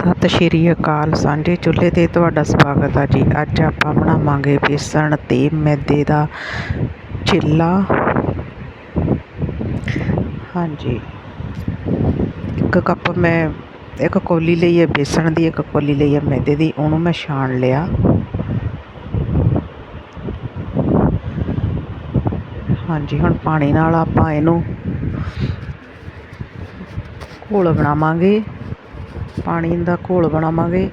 ਸਤਿ ਸ਼੍ਰੀ ਅਕਾਲ ਸਾਂਝੇ ਚੁੱਲ੍ਹੇ 'ਤੇ ਤੁਹਾਡਾ ਸਵਾਗਤ ਹੈ ਜੀ। ਅੱਜ ਆਪਾਂ ਬਣਾਵਾਂਗੇ ਬੇਸਣ ਤੇ ਮੈਦੇ ਦਾ ਚਿੱਲਾ। ਹਾਂਜੀ। ਇੱਕ ਕੱਪ ਮੈਂ, ਇੱਕ ਕੌਲੀ ਲਈ ਹੈ, ਬੇਸਣ ਦੀ ਇੱਕ ਕੌਲੀ ਲਈ ਹੈ, ਮੈਦੇ ਦੀ, ਉਹਨੂੰ ਮੈਂ ਛਾਣ ਲਿਆ। ਹਾਂਜੀ, ਹੁਣ ਪਾਣੀ ਨਾਲ ਆਪਾਂ ਇਹਨੂੰ ਘੋਲ ਬਣਾਵਾਂਗੇ। ਪਾਣੀ ਦਾ ਘੋਲ ਬਣਾਵਾਂਗੇ।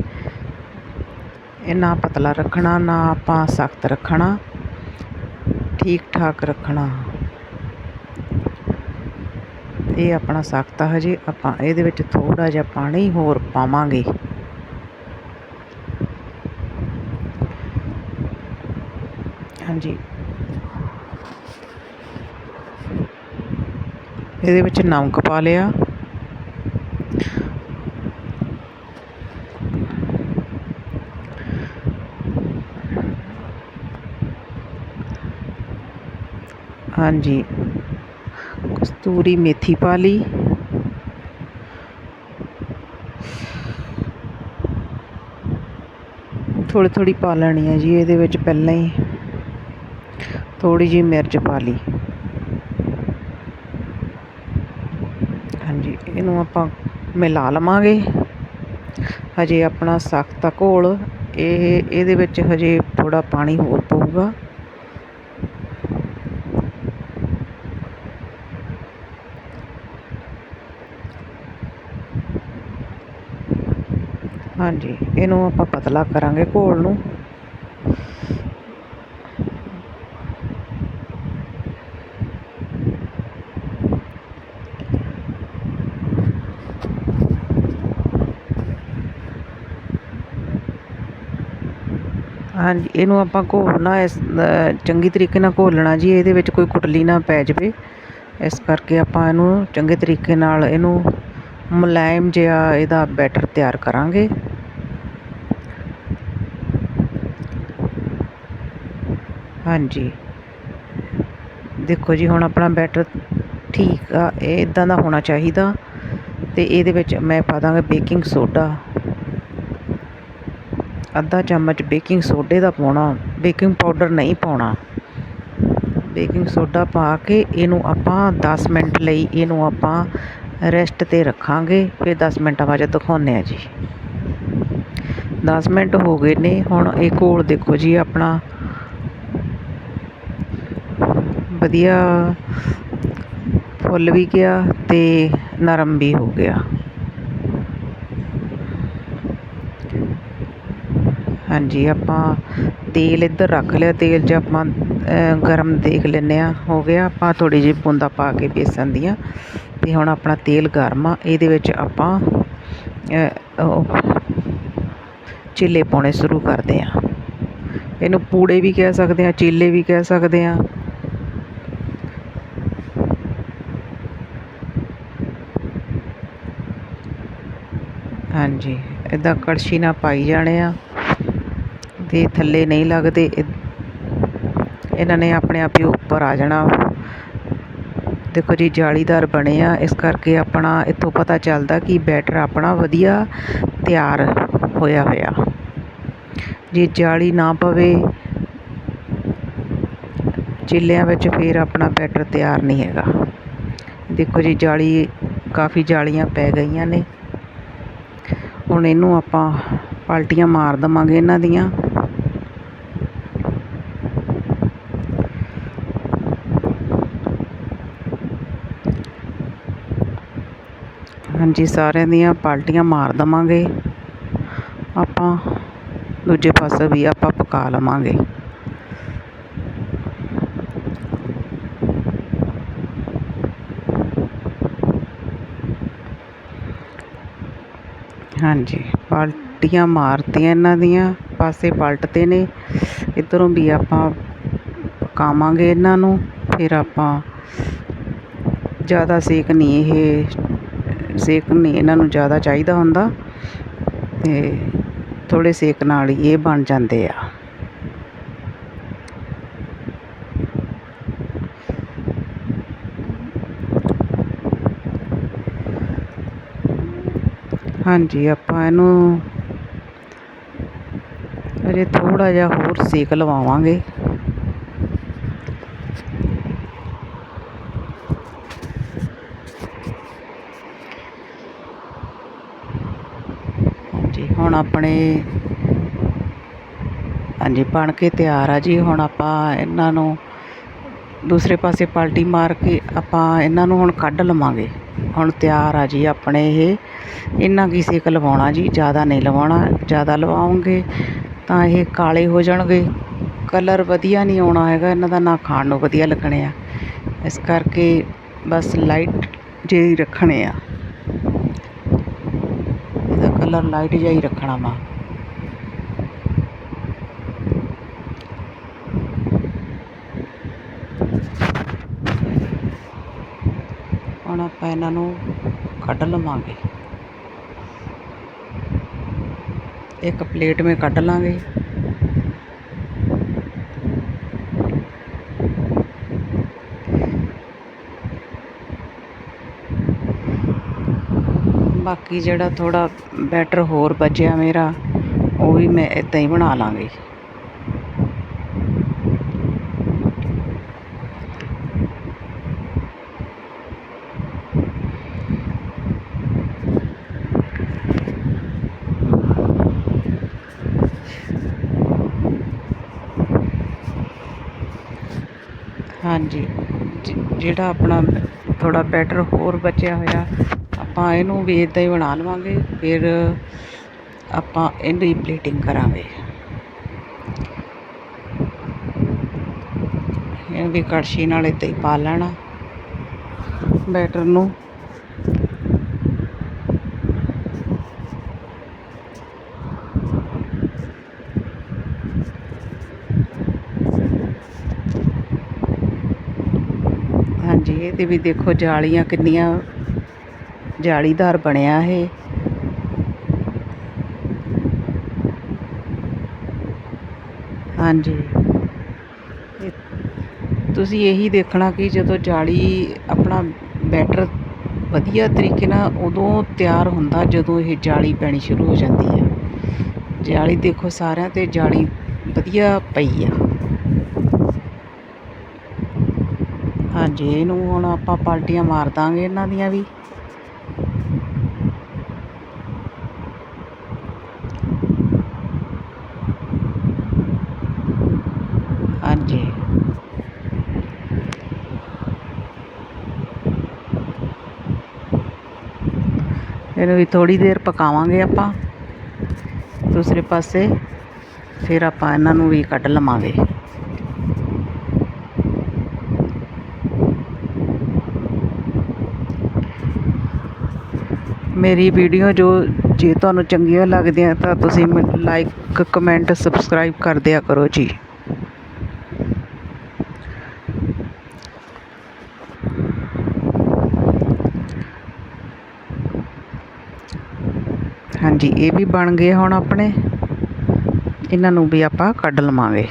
ਇਹ ਨਾ ਪਤਲਾ ਰੱਖਣਾ, ਨਾ ਆਪਾਂ ਸਖਤ ਰੱਖਣਾ। ਠੀਕ ਠਾਕ ਰੱਖਣਾ। ਇਹ ਆਪਣਾ ਸਖਤ ਆ ਹਜੇ। ਆਪਾਂ ਇਹਦੇ ਵਿੱਚ ਥੋੜਾ ਜਿਹਾ ਪਾਣੀ ਹੋਰ ਪਾਵਾਂਗੇ। ਹਾਂਜੀ। ਇਹਦੇ ਵਿੱਚ ਨਮਕ ਪਾ ਲਿਆ। ਹਾਂਜੀ। ਕਸਤੂਰੀ ਮੇਥੀ ਪਾ ਲਈ ਥੋੜੀ ਥੋੜੀ ਪਾ ਲੈਣੀ ਹੈ ਜੀ, ਇਹਦੇ ਵਿੱਚ ਪਹਿਲਾਂ ਹੀ ਥੋੜੀ ਜਿਹੀ ਮਿਰਚ ਪਾ ਲਈ। ਹਾਂਜੀ, ਇਹਨੂੰ ਆਪਾਂ ਮਿਲਾ ਲਵਾਂਗੇ। ਹਜੇ ਆਪਣਾ ਸਖਤ ਘੋਲ, ਇਹ, ਇਹਦੇ ਵਿੱਚ ਹਜੇ ਥੋੜਾ ਪਾਣੀ ਹੋਰ ਪਊਗਾ। ਹਾਂਜੀ, ਇਹਨੂੰ ਆਪਾਂ ਪਤਲਾ ਕਰਾਂਗੇ ਘੋਲ ਨੂੰ। ਹਾਂਜੀ, ਇਹਨੂੰ ਆਪਾਂ ਘੋਲਣਾ, ਇਸ ਚੰਗੀ ਤਰੀਕੇ ਨਾਲ ਘੋਲਣਾ ਜੀ, ਇਹਦੇ ਵਿੱਚ ਕੋਈ ਕੁਟਲੀ ਨਾ ਪੈ ਜਾਵੇ। ਇਸ ਕਰਕੇ ਆਪਾਂ ਇਹਨੂੰ ਚੰਗੇ ਤਰੀਕੇ ਨਾਲ ਇਹਨੂੰ ਮੁਲਾਇਮ ਜਿਹਾ ਇਹਦਾ ਬੈਟਰ ਤਿਆਰ ਕਰਾਂਗੇ। ਹਾਂਜੀ। ਦੇਖੋ ਜੀ, ਹੁਣ ਆਪਣਾ ਬੈਟਰ ਠੀਕ ਆ, ਇਹ ਇਦਾਂ ਦਾ ਹੋਣਾ ਚਾਹੀਦਾ ਅਤੇ ਇਹਦੇ ਵਿੱਚ ਮੈਂ ਪਾ ਦਾਂਗਾ ਬੇਕਿੰਗ ਸੋਡਾ ਅੱਧਾ ਚਮਚ ਬੇਕਿੰਗ ਸੋਡੇ ਦਾ ਪਾਉਣਾ ਬੇਕਿੰਗ ਪਾਊਡਰ ਨਹੀਂ ਪਾਉਣਾ। ਬੇਕਿੰਗ ਸੋਡਾ ਪਾ ਕੇ ਇਹਨੂੰ ਆਪਾਂ 10 ਮਿੰਟ ਲਈ ਇਹਨੂੰ ਆਪਾਂ ਰੈਸਟ 'ਤੇ ਰੱਖਾਂਗੇ, ਫਿਰ 10 ਮਿੰਟਾਂ ਬਾਅਦ ਦਿਖਾਉਂਦੇ ਆ ਜੀ। 10 ਮਿੰਟ ਹੋ ਗਏ ਨੇ, ਹੁਣ ਇਹ ਘੋਲ ਦੇਖੋ ਜੀ ਆਪਣਾ। ਵਧੀਆ ਫੁੱਲ ਵੀ ਗਿਆ ਅਤੇ ਨਰਮ ਵੀ ਹੋ ਗਿਆ। ਹਾਂਜੀ, ਆਪਾਂ ਤੇਲ ਇੱਧਰ ਰੱਖ ਲਿਆ, ਤੇਲ 'ਚ ਆਪਾਂ ਗਰਮ ਦੇਖ ਲੈਂਦੇ ਹਾਂ, ਹੋ ਗਿਆ। ਆਪਾਂ ਥੋੜ੍ਹੀ ਜਿਹੀ ਬੂੰਦਾਂ ਪਾ ਕੇ ਬੇਸਣ ਦੀਆਂ ਅਤੇ ਹੁਣ ਆਪਣਾ ਤੇਲ ਗਰਮ ਆ। ਇਹਦੇ ਵਿੱਚ ਆਪਾਂ ਚਿੱਲੇ ਪਾਉਣੇ ਸ਼ੁਰੂ ਕਰਦੇ ਹਾਂ। ਇਹਨੂੰ ਪੂੜੇ ਵੀ ਕਹਿ ਸਕਦੇ ਹਾਂ, ਚੀਲੇ ਵੀ ਕਹਿ ਸਕਦੇ ਹਾਂ। ਹਾਂਜੀ। ਇੱਦਾਂ ਕੜਛੀ ਨਾਲ ਪਾਈ ਜਾਣੇ ਆ। ਤੇ ਥੱਲੇ ਨਹੀਂ ਲੱਗਦੇ। ਇਹਨਾਂ ਨੇ ਆਪਣੇ ਆਪ ਹੀ ਉੱਪਰ ਆ ਜਾਣਾ। ਦੇਖੋ ਜੀ, ਜਾਲੀਦਾਰ ਬਣੇ ਆ। ਇਸ ਕਰਕੇ ਆਪਣਾ ਇੱਥੋਂ ਪਤਾ ਚੱਲਦਾ ਕਿ ਬੈਟਰ ਆਪਣਾ ਵਧੀਆ ਤਿਆਰ ਹੋਇਆ ਹੋਇਆ। ਜੇ ਜਾਲੀ ਨਾ ਪਵੇ, ਚਿੱਲਿਆਂ ਵਿੱਚ ਫਿਰ ਆਪਣਾ ਬੈਟਰ ਤਿਆਰ ਨਹੀਂ ਹੈਗਾ। ਦੇਖੋ ਜੀ, ਜਾਲੀ ਕਾਫੀ ਜਾਲੀਆਂ ਪੈ ਗਈਆਂ ਨੇ। ਹੁਣ ਇਹਨੂੰ ਆਪਾਂ ਪਾਲਟੀਆਂ ਮਾਰ ਦਵਾਂਗੇ ਇਹਨਾਂ ਦੀਆਂ। ਹਾਂਜੀ, ਸਾਰਿਆਂ ਦੀਆਂ ਪਾਲਟੀਆਂ ਮਾਰ ਦਵਾਂਗੇ। ਆਪਾਂ ਦੂਜੇ ਪਾਸੇ ਵੀ ਆਪਾਂ ਪਕਾ ਲਵਾਂਗੇ। ਹਾਂਜੀ, ਪਲਟੀਆਂ ਮਾਰਤੀਆਂ ਇਹਨਾਂ ਦੀਆਂ, ਪਾਸੇ ਪਲਟਤੇ ਨੇ। ਇੱਧਰੋਂ ਵੀ ਆਪਾਂ ਪਕਾਵਾਂਗੇ ਇਹਨਾਂ ਨੂੰ, ਫਿਰ ਆਪਾਂ ਜ਼ਿਆਦਾ ਸੇਕ ਨਹੀਂ ਇਹ, ਸੇਕ ਨਹੀਂ ਇਹਨਾਂ ਨੂੰ ਜ਼ਿਆਦਾ ਚਾਹੀਦਾ ਹੁੰਦਾ। ਅਤੇ ਥੋੜ੍ਹੇ ਸੇਕ ਨਾਲ ਹੀ ਇਹ ਬਣ ਜਾਂਦੇ ਆ। ਹਾਂਜੀ, ਆਪਾਂ ਇਹਨੂੰ ਅਜੇ ਥੋੜਾ ਜਿਹਾ ਹੋਰ ਸੇਕ ਲਵਾਵਾਂਗੇ। ਹਾਂਜੀ, ਹੁਣ ਆਪਣੇ ਹਾਂਜੀ, ਬਣ ਕੇ ਤਿਆਰ ਆ ਜੀ। ਹੁਣ ਆਪਾਂ ਇਹਨਾਂ ਨੂੰ ਦੂਸਰੇ ਪਾਸੇ ਪਲਟੀ ਮਾਰ ਕੇ ਆਪਾਂ ਇਹਨਾਂ ਨੂੰ ਹੁਣ ਕੱਢ ਲਵਾਂਗੇ। ਹੁਣ ਤਿਆਰ ਆ ਜੀ ਆਪਣੇ ਇਹ। ਇਹਨਾਂ ਕੀ ਸੇਕ ਲਵਾਉਣਾ ਜੀ? ਜ਼ਿਆਦਾ ਨਹੀਂ ਲਵਾਉਣਾ, ਜ਼ਿਆਦਾ ਲਵਾਉਂਗੇ ਤਾਂ ਇਹ ਕਾਲੇ ਹੋ ਜਾਣਗੇ। ਕਲਰ ਵਧੀਆ ਨਹੀਂ ਆਉਣਾ ਹੈਗਾ, ਇਹਨਾਂ ਦਾ ਨਾ ਖਾਣ ਨੂੰ ਵਧੀਆ ਲੱਗਣੇ ਆ। ਇਸ ਕਰਕੇ ਬਸ ਲਾਈਟ ਜਿਹੇ ਹੀ ਰੱਖਣੇ ਆ। ਇਹਦਾ ਕਲਰ ਲਾਈਟ ਜਿਹਾ ਹੀ ਰੱਖਣਾ ਵਾ ਹੁਣ ਆਪਾਂ ਇਹਨਾਂ ਨੂੰ ਕੱਢ ਲਵਾਂਗੇ। ਇੱਕ ਪਲੇਟ ਮੇ ਕੱਢ ਲਾਂਗੇ। ਬਾਕੀ ਜਿਹੜਾ ਥੋੜਾ ਬੈਟਰ ਹੋਰ ਬਚਿਆ ਮੇਰਾ, ਉਹ ਵੀ ਮੈਂ ਇਦਾਂ ਹੀ ਬਣਾ ਲਾਂਗੀ। ਹਾਂਜੀ। ਜ- ਜਿਹੜਾ ਆਪਣਾ ਥੋੜ੍ਹਾ ਬੈਟਰ ਹੋਰ ਬਚਿਆ ਹੋਇਆ, ਆਪਾਂ ਇਹਨੂੰ ਵੀ ਇੱਦਾਂ ਹੀ ਬਣਾ ਲਵਾਂਗੇ, ਫਿਰ ਆਪਾਂ ਇਹਦੀ ਪਲੇਟਿੰਗ ਕਰਾਂਗੇ। ਇਹ ਵੀ ਕੜਛੀ ਨਾਲ ਇੱਦਾਂ ਹੀ ਪਾ ਲੈਣਾ। ਬੈਟਰ ਨੂੰ। ਹਾਂਜੀ ਵੀ ਦੇਖੋ ਜਾਲੀਆਂ ਕਿੰਨੀਆਂ ਜਾਲੀਦਾਰ ਬਣਿਆ ਇਹ। ਹਾਂਜੀ। ਤੁਸੀਂ ਇਹੀ ਦੇਖਣਾ ਕਿ ਜਦੋਂ ਜਾਲੀ ਆਪਣਾ ਬੈਟਰ ਵਧੀਆ ਤਰੀਕੇ ਨਾਲ ਉਦੋਂ ਤਿਆਰ ਹੁੰਦਾ ਜਦੋਂ ਇਹ ਜਾਲੀ ਪੈਣੀ ਸ਼ੁਰੂ ਹੋ ਜਾਂਦੀ ਹੈ। ਜਾਲੀ ਦੇਖੋ ਸਾਰਿਆਂ ਤੇ ਜਾਲੀ ਵਧੀਆ ਪਈ ਆ। ਜੇ ਇਹਨੂੰ ਹੁਣ ਆਪਾਂ ਪਾਲਟੀਆਂ ਮਾਰ ਦਾਂਗੇ ਇਹਨਾਂ ਦੀਆਂ ਵੀ। ਹਾਂਜੀ। ਇਹਨੂੰ ਵੀ ਥੋੜੀ ਦੇਰ ਪਕਾਵਾਂਗੇ ਆਪਾਂ। ਦੂਸਰੇ ਪਾਸੇ ਫਿਰ ਆਪਾਂ ਇਹਨਾਂ ਨੂੰ ਵੀ ਕੱਢ ਲਵਾਂਗੇ। ਮੇਰੀ ਵੀਡੀਓ ਜੋ ਜੇ ਤੁਹਾਨੂੰ ਚੰਗੀਆਂ ਲੱਗਦੀਆਂ ਤਾਂ ਤੁਸੀਂ ਲਾਈਕ ਕਮੈਂਟ ਸਬਸਕ੍ਰਾਈਬ ਕਰ ਦਿਆ ਕਰੋ ਜੀ। ਹਾਂਜੀ, ਇਹ ਵੀ ਬਣ ਗਏ ਹੁਣ ਆਪਣੇ। ਇਹਨਾਂ ਨੂੰ ਵੀ ਆਪਾਂ ਕੱਢ ਲਵਾਂਗੇ।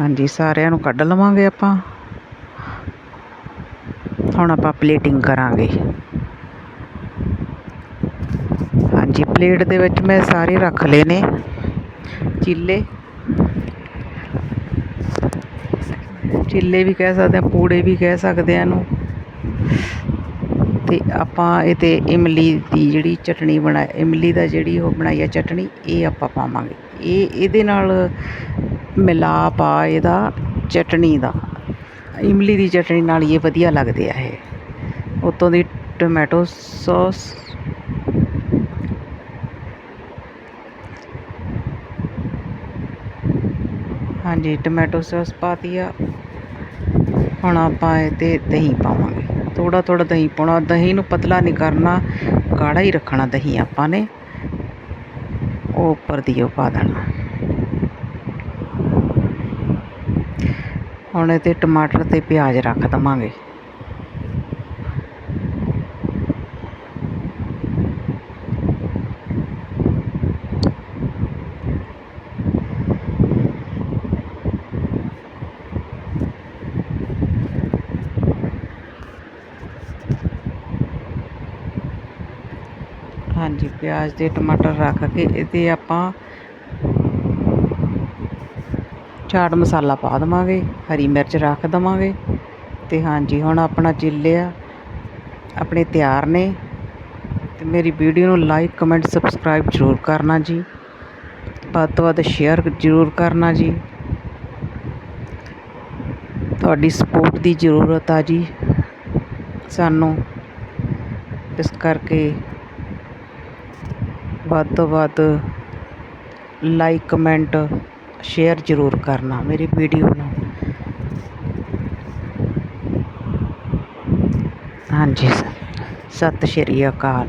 ਹਾਂਜੀ, ਸਾਰਿਆਂ ਨੂੰ ਕੱਢ ਲਵਾਂਗੇ ਆਪਾਂ। ਹੁਣ ਆਪਾਂ ਪਲੇਟਿੰਗ ਕਰਾਂਗੇ। ਹਾਂਜੀ ਪਲੇਟ ਦੇ ਵਿੱਚ ਮੈਂ ਸਾਰੇ ਰੱਖ ਲਏ ਨੇ। ਚੀਲੇ। ਚਿੱਲੇ ਵੀ ਕਹਿ ਸਕਦੇ ਆ ਪੂੜੇ ਵੀ ਕਹਿ ਸਕਦੇ ਆ ਇਹਨੂੰ। ਤੇ ਆਪਾਂ ਇਹ ਤੇ ਇਮਲੀ ਦੀ ਜਿਹੜੀ ਚਟਣੀ ਬਣਾ, ਇਮਲੀ ਦਾ ਜਿਹੜੀ ਉਹ ਬਣਾਈ ਆ ਚਟਣੀ, ਇਹ ਆਪਾਂ ਪਾਵਾਂਗੇ। ਇਹ, ਇਹਦੇ ਨਾਲ ਮਿਲਾਪ ਆ ਇਹਦਾ, ਚਟਣੀ ਦਾ। ਇਮਲੀ ਦੀ ਚਟਣੀ ਨਾਲ ਇਹ ਵਧੀਆ ਲੱਗਦੇ ਆ ਇਹ। ਉਤੋਂ ਦੀ ਟੋਮੈਟੋ ਸੌਸ। ਹਾਂਜੀ, ਟੋਮੈਟੋ ਸੌਸ ਪਾਤੀ ਆ। ਹੁਣ ਆਪਾਂ ਇਹ 'ਤੇ ਦਹੀਂ ਪਾਵਾਂਗੇ। ਥੋੜ੍ਹਾ ਥੋੜ੍ਹਾ ਦਹੀਂ ਪਾਉਣਾ। ਦਹੀਂ ਨੂੰ ਪਤਲਾ ਨਹੀਂ ਕਰਨਾ। ਗਾੜਾ ਹੀ ਰੱਖਣਾ ਦਹੀਂ ਆਪਾਂ ਨੇ। ਉਹ ਉੱਪਰ ਦੀ ਉਹ ਪਾ ਦੇਣਾ। ਹੁਣ ਇਹਦੇ ਟਮਾਟਰ ਤੇ ਪਿਆਜ਼ ਰੱਖ ਦਵਾਂਗੇ। ਹਾਂਜੀ, ਪਿਆਜ਼ ਤੇ ਟਮਾਟਰ ਰੱਖ ਕੇ ਇਹਦੇ ਆਪਾਂ ਚਾਟ ਮਸਾਲਾ ਪਾ ਦੇਵਾਂਗੇ, ਹਰੀ ਮਿਰਚ ਰੱਖ ਦੇਵਾਂਗੇ ਅਤੇ ਹਾਂਜੀ, ਹੁਣ ਆਪਣਾ ਚਿੱਲਿਆ ਆਪਣੇ ਤਿਆਰ ਨੇ ਅਤੇ ਮੇਰੀ ਵੀਡੀਓ ਨੂੰ ਲਾਈਕ ਕਮੈਂਟ ਸਬਸਕ੍ਰਾਈਬ ਜ਼ਰੂਰ ਕਰਨਾ ਜੀ। ਵੱਧ ਤੋਂ ਵੱਧ ਸ਼ੇਅਰ ਜ਼ਰੂਰ ਕਰਨਾ ਜੀ। ਤੁਹਾਡੀ ਸਪੋਰਟ ਦੀ ਜ਼ਰੂਰਤ ਆ ਜੀ। ਸਾਨੂੰ ਇਸ ਕਰਕੇ ਵੱਧ ਤੋਂ ਵੱਧ ਲਾਈਕ ਕਮੈਂਟ ਸ਼ੇਅਰ ਜ਼ਰੂਰ ਕਰਨਾ ਮੇਰੀ ਵੀਡੀਓ ਨੂੰ। ਹਾਂਜੀ ਸਤਿ ਸ਼੍ਰੀ ਅਕਾਲ।